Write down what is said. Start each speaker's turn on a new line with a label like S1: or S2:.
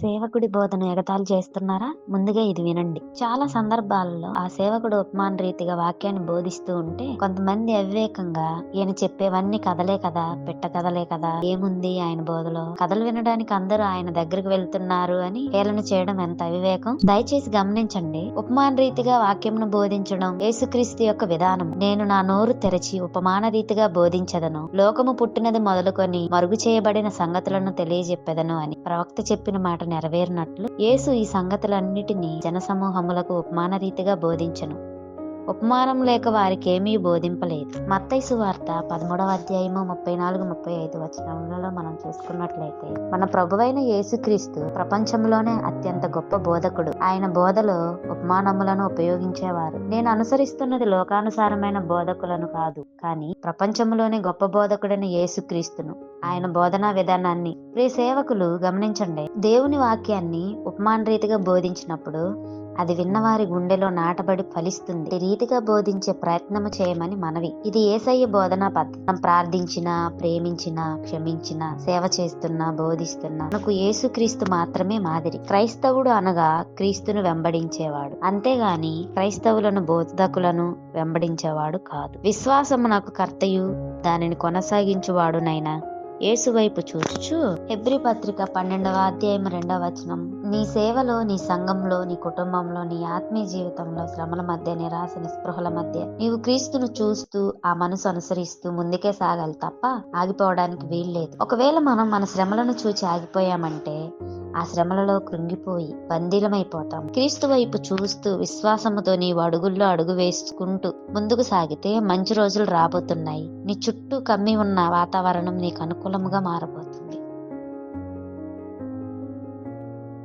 S1: సేవకుడి బోధన ఎగతాళి చేస్తున్నారా? ముందుగా ఇది వినండి. చాలా సందర్భాలలో ఆ సేవకుడు ఉపమాన రీతిగా వాక్యాన్ని బోధిస్తూ ఉంటే కొంతమంది అవివేకంగా ఈయన చెప్పేవన్నీ కథలే కదా పెట్ట కథలే కదా ఏముంది ఆయన బోధలో? కథలు వినడానికి అందరూ ఆయన దగ్గరికి వెళ్తున్నారు అని హేళన చేయడం ఎంత అవివేకం? దయచేసి గమనించండి ఉపమాన రీతిగా వాక్యంను బోధించడం యేసుక్రీస్తు యొక్క విధానం నేను నా నోరు తెరచి ఉపమాన రీతిగా బోధించదను. లోకము పుట్టినది మొదలుకొని మరుగు చేయబడిన సంగతులను తెలియజెప్పెదను అని ప్రవక్త చెప్పిన మాట నెరవేరినట్లు యేసు ఈ సంగతులన్నిటినీ జనసమూహములకు ఉపమానరీతిగా బోధించను. ఉపమానం లేక వారికి ఏమీ బోధింపలేదు. మత్తైసు వార్త పదమూడవ అధ్యాయము ముప్పై నాలుగు ముప్పై ఐదు వచనములలో మనం చూసుకున్నట్లయితే మన ప్రభువైన యేసుక్రీస్తు ప్రపంచంలోనే అత్యంత గొప్ప బోధకుడు. ఆయన బోధలో ఉపమానములను ఉపయోగించేవారు. నేను అనుసరిస్తున్నది లోకానుసారమైన బోధకులను కాదు కానీ ప్రపంచంలోనే గొప్ప బోధకుడైన యేసుక్రీస్తును. ఆయన బోధనా విధానాన్ని ప్రియ సేవకులు గమనించండి. దేవుని వాక్యాన్ని ఉపమాన రీతిగా బోధించినప్పుడు అది విన్నవారి గుండెలో నాటబడి ఫలిస్తుంది. రీతిగా బోధించే ప్రయత్నము చేయమని మనవి. ఇది ఏసయ్య బోధనా పద్ధతి. మనం ప్రార్థించినా ప్రేమించినా క్షమించినా సేవ చేస్తున్నా బోధిస్తున్నా మనకు యేసుక్రీస్తు మాత్రమే మాదిరి. క్రైస్తవుడు అనగా క్రీస్తును వెంబడించేవాడు. అంతేగాని క్రైస్తవులను బోధకులను వెంబడించేవాడు కాదు. విశ్వాసమునకు కర్తయు. దానిని కొనసాగించువాడునైనా యేసువైపు చూచుచు హెబ్రి పత్రిక పన్నెండవ అధ్యాయం రెండవ వచనం. నీ సేవలో నీ సంఘంలో నీ కుటుంబంలో నీ ఆత్మీయ జీవితంలో శ్రమల మధ్య నిరాశ నిస్పృహల మధ్య నీవు క్రీస్తును చూస్తూ ఆ మనసు అనుసరిస్తూ ముందుకే సాగాలి తప్ప ఆగిపోవడానికి వీల్లేదు. ఒకవేళ మనం మన శ్రమలను చూచి ఆగిపోయామంటే ఆ శ్రమలలో కృంగిపోయి బందీలమైపోతాం. క్రీస్తు వైపు చూస్తూ విశ్వాసముతో నీవు అడుగుల్లో అడుగు వేసుకుంటూ ముందుకు సాగితే మంచి రోజులు రాబోతున్నాయి. నీ చుట్టూ కమ్మి ఉన్న వాతావరణం నీకు అనుకూలంగా మారబోతుంది.